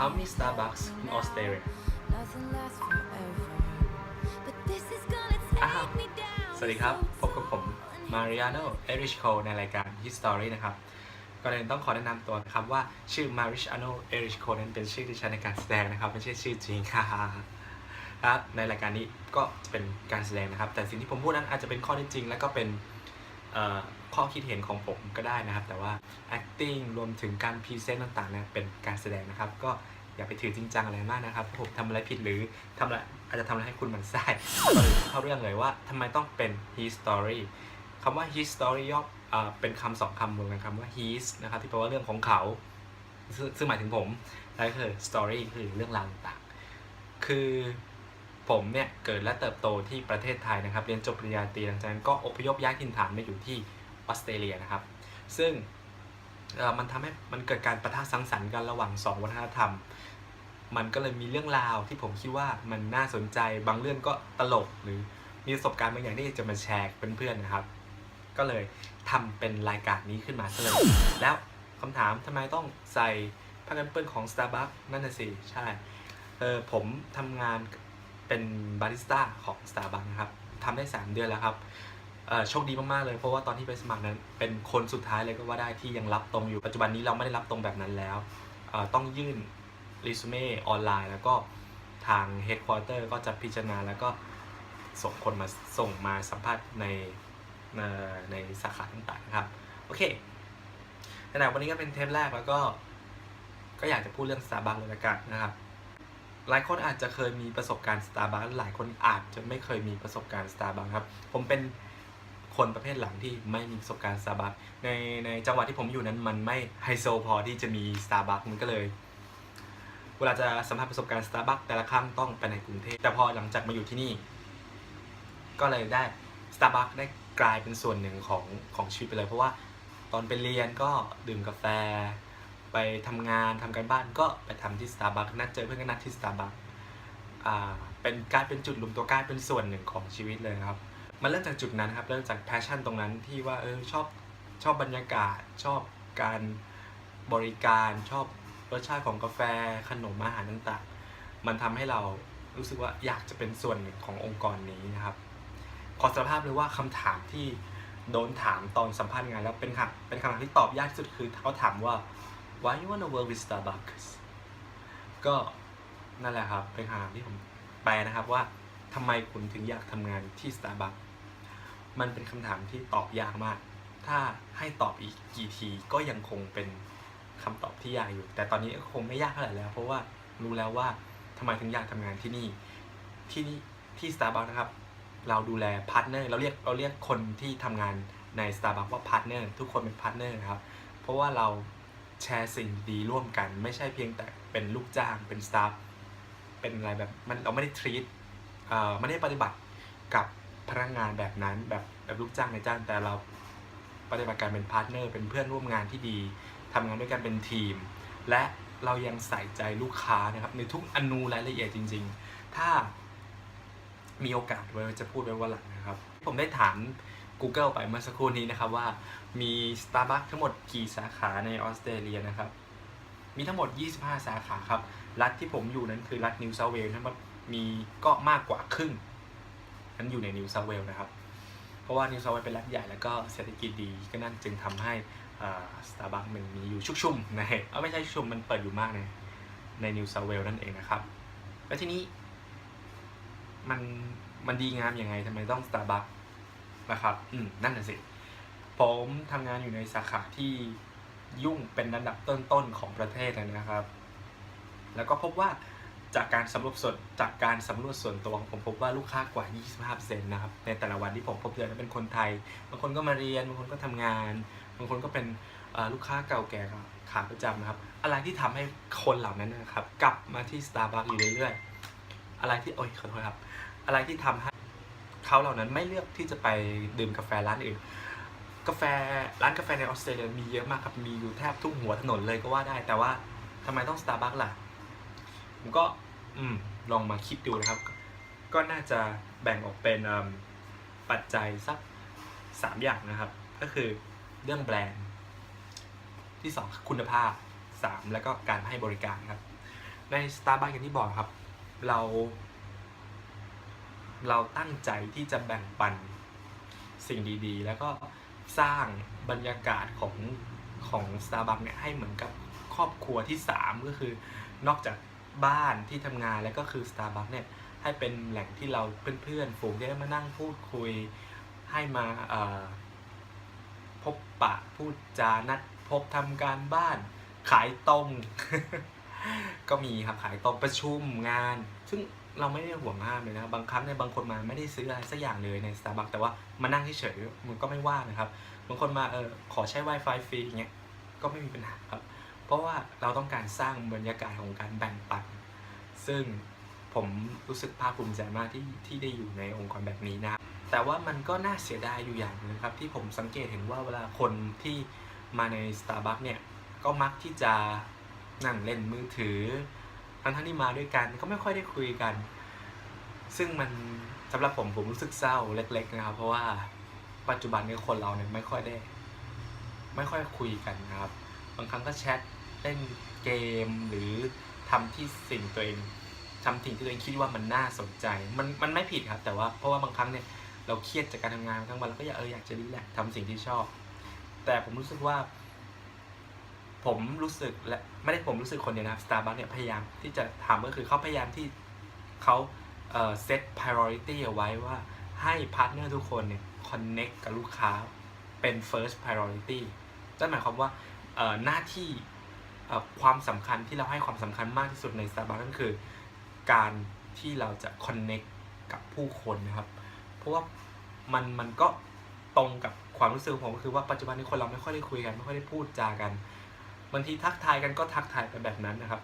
How many Starbucks in Australia Nothing lasts forever. But this is gonna อ้าว take me down. สวัสดีครับ พบกับผม Mariano Erichko ในรายการ History นะครับก่อนอื่นต้องขอแนะนำตัวนะครับว่าชื่อ Mariano Erichko นั้นเป็นชื่อที่ใช้ในการแสดงนะครับ ไม่ใช่ชื่อจริงค่ะครับในรายการนี้ก็จะเป็นการแสดงนะครับ แต่สิ่งที่ผมพูดนั้นอาจจะเป็นข้อเท็จจริง และก็เป็นเอ่อ ข้อคิดเห็นของผมก็ได้นะครับ แต่ว่า acting รวมถึงการพรีเซนต์ต่างๆเนี่ยเป็นการแสดงนะครับ ก็อย่าไปถือจริงจังอะไรมากนะครับผมทำอะไรผิดหรือทำอะไรอาจจะทำอะไรให้คุณมันไส้เลยเข้าเรื่องเลยว่าทำไมต้องเป็น his story คำว่า his story ย่อเป็นคำสองคำรวมกันคำว่า his นะครับ ที่แปลว่าเรื่องของเขา ซึ่งซึ่งหมายถึงผม แล้วก็คือ story คือเรื่องราวต่างๆคือ ผมเนี่ยเกิดและเติบโตที่ประเทศไทยนะครับ เรียนจบปริญญาตรีหลังจากนั้นก็อพยพย้ายถิ่นฐานมาอยู่ที่ออสเตรเลียนะครับ ซึ่งมันทำให้มันเกิดการประทะสังสรรค์กันระหว่างสองวัฒนธรรม มันก็เลยมีเรื่องราวที่ผมคิดว่ามันน่าสนใจ บางเรื่องก็ตลกหรือมีประสบการณ์บางอย่างที่จะมาแชร์เพื่อนๆนะครับ ก็เลยทำเป็นรายการนี้ขึ้นมาเลยแล้วคำถามทำไมต้องใส่ผ้ากันเปื้อนของ Starbucks นั่นน่ะสิ ใช่ เออผมทำงาน เป็นบาริสต้าของ Starbucks นะครับทำได้ 3 เดือนแล้วครับโชคดีมาก ๆ เลย เพราะว่าตอนที่ไปสมัครนั้นเป็นคนสุดท้ายเลยก็ว่าได้ที่ยังรับตรงอยู่ ปัจจุบันนี้เราไม่ได้รับตรงแบบนั้นแล้ว ต้องยื่นรีสูเม่ออนไลน์ แล้วก็ทาง Headquarter ก็จะพิจารณาแล้วก็ส่งคนมาส่งมาสัมภาษณ์ในในในสาขาต่างๆนะครับ โอเคขณะวันนี้ก็เป็นเทปแรกแล้วก็ ก็อยากจะพูดเรื่อง Starbucks เลยละกันนะครับ หลายคนอาจจะเคยมีประสบการณ์ Starbucks หลายคนอาจจะไม่เคยมีประสบการณ์ Starbucks ครับ ผมเป็นคนประเภทหลังที่ไม่มีประสบการณ์ Starbucks ในในจังหวัดที่ผมอยู่นั้นมันไม่ไฮโซพอที่จะมี Starbucks มันก็เลย เวลาจะสัมผัสประสบการณ์ Starbucks แต่ละครั้งต้องไปในกรุงเทพแต่พอหลังจากมาอยู่ที่นี่ ก็เลยได้ Starbucks ได้กลายเป็นส่วนหนึ่งของของชีวิตไปเลย เพราะว่าตอนไปเรียนก็ดื่มกาแฟ ไปทำงานทำการบ้านก็ไปทำที่ Starbucks นัดเจอเพื่อนก็นัดที่ Starbucks เป็นกายเป็นจุดรวมตัวกลายเป็นส่วนหนึ่งของชีวิตเลยครับ มันเริ่มจากจุดนั้นครับเริ่มจากแพชชั่นตรงนั้นที่ว่าเออชอบชอบบรรยากาศ ชอบการบริการชอบรสชาติของกาแฟขนมอาหารต่างๆ มันทำให้เรารู้สึกว่าอยากจะเป็นส่วนหนึ่งขององค์กรนี้นะครับ ขอสารภาพเลยว่าคำถามที่โดนถามตอนสัมภาษณ์งานแล้วเป็นคำเป็นคำถามที่ตอบยากที่สุดคือเขาถามว่า why you wanna work with Starbucks ก็นั่นแหละครับ เป็นคำถามที่ผมแปลนะครับว่าทำไมคุณถึงอยากทำงานที่ Starbucks มันเป็นคำถามที่ตอบยากมาก ถ้าให้ตอบอีกกี่ทีก็ยังคงเป็นคำตอบที่ยากอยู่ แต่ตอนนี้ก็คงไม่ยากเท่าไหร่แล้ว เพราะว่ารู้แล้วว่าทำไมถึงอยากทำงานที่นี่ ที่นี่ที่ Starbucks นะครับ เราดูแลพาร์ทเนอร์ เราเรียกเราเรียกคนที่ทำงานใน Starbucks ว่าพาร์ทเนอร์ ทุกคนเป็นพาร์ทเนอร์นะครับ เพราะว่าเรา แชร์สิ่งดีร่วมกัน ไม่ใช่เพียงแต่เป็นลูกจ้างเป็นสตาฟเป็นอะไรแบบมันเราไม่ได้ทรีตเอ่อไม่ได้ปฏิบัติกับพนักงานแบบนั้นแบบแบบลูกจ้างในจ้างแต่เราปฏิบัติการเป็นพาร์ทเนอร์เป็นเพื่อนร่วมงานที่ดีทำงานด้วยกันเป็นทีม และเรายังใส่ใจลูกค้านะครับในทุกอนูรายละเอียดจริง ๆ ถ้ามีโอกาสไว้จะพูดไว้ว่าหลังนะครับ ผมได้ถาม Google ไปเมื่อสักครู่นี้นะครับว่ามี Starbucks ทั้งหมดกี่สาขาในออสเตรเลียนะครับ มีทั้งหมด 25 สาขาครับ รัฐที่ผมอยู่นั้นคือรัฐนิวเซาเวลส์นะครับมีก็มากกว่าครึ่ง นั้นอยู่ในนิวเซาเวลส์นะครับ เพราะว่านิวเซาเวลส์เป็นรัฐใหญ่แล้วก็เศรษฐกิจดีก็นั่นจึงทำให้สตาร์บัคมันมีอยู่ชุกชุมในเออไม่ใช่ชุกชุมมันเปิดอยู่มากในในนิวเซาเวลส์นั่นเองนะครับ แล้วทีนี้มันมันดีงามยังไงทำไมต้อง Starbucks นะครับ อืมนั่นน่ะสิ ผมทำงานอยู่ในสาขาที่ยุ่งเป็นระดับต้นๆของประเทศเลยนะครับ แล้วก็พบว่าจากการสำรวจส่วนจากการสำรวจส่วนตัวของผมพบว่าลูกค้ากว่า 25%นะครับ ในแต่ละวันที่ผมพบเจอนั้นเป็นคนไทย บางคนก็มาเรียน บางคนก็ทำงาน บางคนก็เป็นลูกค้าเก่าแก่ขาประจำนะครับ อะไรที่ทำให้คนเหล่านั้นนะครับ กลับมาที่ Starbucks อยู่เรื่อยๆ อะไรที่โอ้ยขอโทษครับ อะไรที่ทำให เขาเหล่านั้นไม่เลือกที่จะไปดื่มกาแฟร้านอื่น กาแฟร้านกาแฟในออสเตรเลียมีเยอะมากครับ มีอยู่แทบทุกหัวถนนเลยก็ว่าได้ แต่ว่าทำไมต้อง Starbucks ล่ะ ผมก็อืมลองมาคิดดูนะครับ ก็น่าจะแบ่งออกเป็นปัจจัยสักสามอย่างนะครับ ก็คือเรื่องแบรนด์ ที่สองคุณภาพสามแล้วก็การให้บริการครับ ใน Starbucks อย่างที่บอกครับ เรา เราตั้งใจที่จะแบ่งปันสิ่งดีๆ แล้วก็สร้างบรรยากาศของของ Starbucks เนี่ยให้เหมือนกับครอบครัวที่ 3 ก็คือนอกจากบ้านที่ทำงานแล้วก็คือ Starbucks เนี่ยให้เป็นแหล่งที่เราเพื่อนๆฝูงได้มานั่งพูดคุยให้มาพบปะพูดจานัดพบทำการบ้านขายตรงก็มีครับขายตรงประชุมงาน ซึ่ง เราไม่ได้ห่วงห้ามเลยนะบางครั้งเนี่ยบางคนมาไม่ได้ซื้ออะไรสักอย่างเลยใน Starbucks แต่ว่ามานั่งเฉยๆมันก็ไม่ว่านะครับ บางคนมาเออขอใช้ Wi-Fi ฟรีอย่างเงี้ยก็ไม่มีปัญหาครับ เพราะว่าเราต้องการสร้างบรรยากาศของการแบ่งปัน ซึ่งผมรู้สึกภาคภูมิใจมากที่ที่ได้อยู่ในองค์กรแบบนี้นะ แต่ว่ามันก็น่าเสียดายอยู่อย่างหนึงครับ ที่ผมสังเกตเห็นว่าเวลาคนที่มาใน Starbucks เนี่ยก็มักที่จะนั่งเล่นมือถือ ทั้งทั้งที่มาด้วยกันก็ไม่ค่อยได้คุยกัน ซึ่งมันสำหรับผมผมรู้สึกเศร้าเล็ก ๆ นะครับ เพราะว่าปัจจุบันนี้คนเราเนี่ยไม่ค่อยได้ ไม่ค่อยคุยกันนะครับ บางครั้งก็แชทเล่นเกมหรือทำที่สิ่งตัวเองทำสิ่งที่ตัวเองคิดว่ามันน่าสนใจ มันมันไม่ผิดครับ แต่ว่าเพราะว่าบางครั้งเนี่ยเราเครียดจากการทำงานทั้งวันเราก็อยากเอออยากจะรีแลกซ์ทำสิ่งที่ชอบ แต่ผมรู้สึกว่า ผมรู้สึกและไม่ได้ผมรู้สึกคนเดียวนะครับ Starbucks เนี่ยพยายามที่จะทำก็คือเขาพยายามที่เขาเอ่อ set priority เอาไว้ว่าให้พาร์ทเนอร์ทุกคนเนี่ย connect กับลูกค้าเป็น first priority นั่นหมายความว่าหน้าที่ความสำคัญที่เราให้ความสำคัญมากที่สุดใน Starbucks นั่นคือ การที่เราจะ connect กับผู้คนนะครับ เพราะว่ามันมันก็ตรงกับความรู้สึกของผมก็คือว่าปัจจุบันนี้คนเราไม่ค่อยได้คุยกัน ไม่ค่อยได้พูดจากัน บางทีทักทายกันก็ทักทายไปแบบนั้นนะครับ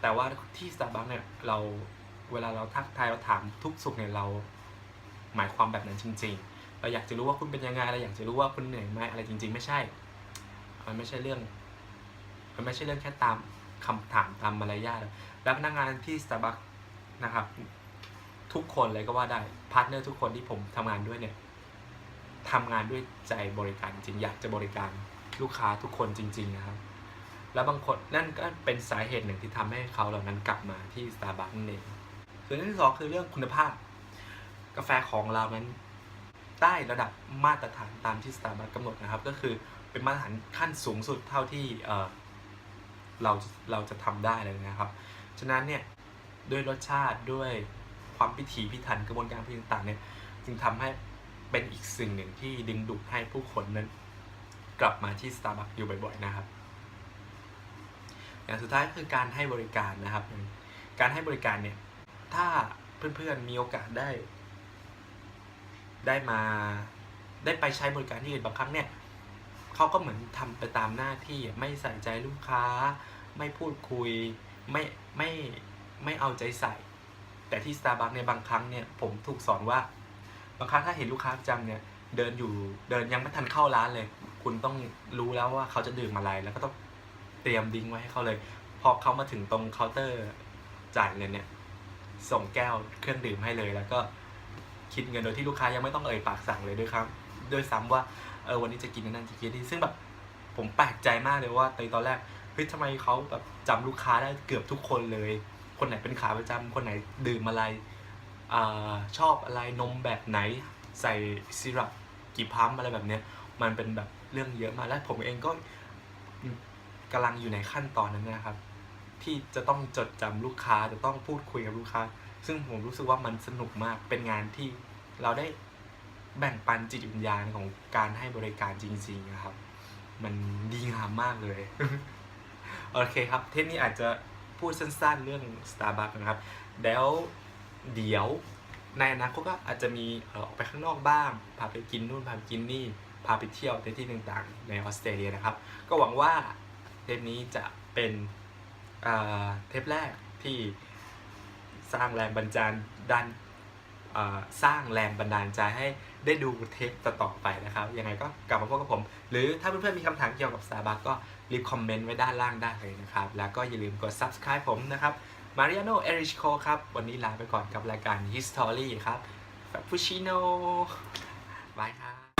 แต่ว่าที่ Starbucks เนี่ยเราเวลาเราทักทายเราถามทุกสุขเนี่ยเราหมายความแบบนั้นจริง ๆ เราอยากจะรู้ว่าคุณเป็นยังไงเราอยากจะรู้ว่าคุณเหนื่อยไหมอะไรจริง ๆ ไม่ใช่ มันไม่ใช่เรื่อง มันไม่ใช่เรื่องแค่ตามคำถามตามมารยาทแล้วพนักงานที่ Starbucks นะครับ ทุกคนเลยก็ว่าได้พาร์ทเนอร์ทุกคนที่ผมทำงานด้วยเนี่ยทำงานด้วยใจบริการจริงอยากจะบริการลูกค้าทุกคนจริง ๆ นะครับ แล้วบางคนนั่นก็เป็นสาเหตุหนึ่งที่ทำให้เขาเหล่านั้นกลับมาที่ Starbucks นั่นเองส่วนเรื่องที่สองคือเรื่องคุณภาพ กาแฟของเรานั้นได้ระดับมาตรฐานตามที่ Starbucks กำหนดนะครับ ก็คือเป็นมาตรฐานขั้นสูงสุดเท่าที่เเราเราจะทำได้เลยนะครับ ฉะนั้นเนี่ยด้วยรสชาติด้วยความพิถีพิถันกระบวนการผลิตต่างๆเนี่ยจึงทำให้เป็นอีกสิ่งหนึ่งที่ดึงดูดให้ผู้คนนั้น กลับมาที่ Starbucks อยู่บ่อยๆนะครับ อย่างสุดท้ายคือการให้บริการนะครับ การให้บริการเนี่ย ถ้าเพื่อนๆมีโอกาสได้ ได้มาได้ไปใช้บริการที่อื่นบางครั้งเนี่ยเขาก็เหมือนทำไปตามหน้าที่ไม่ใส่ใจลูกค้า ไม่พูดคุย ไม่ไม่ไม่เอาใจใส่ แต่ที่ Starbucks เนี่ยบางครั้งเนี่ยผมถูกสอนว่า บางครั้งถ้าเห็นลูกค้าประจำเนี่ยเดินอยู่เดินยังไม่ทันเข้าร้านเลย คุณต้องรู้แล้วว่าเขาจะดื่มอะไรแล้วก็ต้อง เตรียมดิ้งไว้ให้เขาเลย พอเขามาถึงตรงเคาน์เตอร์จ่ายเงินเนี่ย ส่งแก้วเครื่องดื่มให้เลย แล้วก็คิดเงินโดยที่ลูกค้ายังไม่ต้องเอ่ยปากสั่งเลยด้วยครับด้วยซ้ำว่าเออวันนี้จะกินอันนั่นจะกินนี่ซึ่งแบบผมแปลกใจมากเลยว่าในตอนแรกเฮ้ยทำไมเขาแบบจำลูกค้าได้เกือบทุกคนเลย คนไหนเป็นขาประจำคนไหนดื่มอะไรอชอบอะไรนมแบบไหนใส่ซิรัปกี่พัมอะไรแบบเนี้ยมันเป็นแบบเรื่องเยอะมาและผมเองก็ กำลังอยู่ในขั้นตอนนั้นนะครับ ที่จะต้องจดจำลูกค้าจะต้องพูดคุยกับลูกค้า ซึ่งผมรู้สึกว่ามันสนุกมากเป็นงานที่เราได้แบ่งปันจิตวิญญาณของการให้บริการจริงๆนะครับ มันดีงามมากเลย โอเคครับ เทปนี้อาจจะพูดสั้นๆเรื่อง Starbucks นะครับ แล้วเดี๋ยวในอนาคตก็อาจจะมีออออกไปข้างนอกบ้าง พาไปกินนู่นพาไปกินนี่ พาไปเที่ยวในที่ต่างๆ ในออสเตรเลียนะครับ ก็หวังว่า เทปนี้จะเป็นเทปแรกที่สร้างแรงบันดาลดันสร้างแรงบันดาลใจให้ได้ดูเทปต่อๆไปนะครับ ยังไงก็กลับมาพบกับผม หรือถ้าเพื่อนๆมีคำถามเกี่ยวกับ Starbucks ก็รีบคอมเมนต์ไว้ด้านล่างได้เลยนะครับ แล้วก็อย่าลืมกด subscribe ผมนะครับ Mariano Erichko ครับ วันนี้ลาไปก่อนกับรายการ History ครับ f a p p u c c i n o บายครับ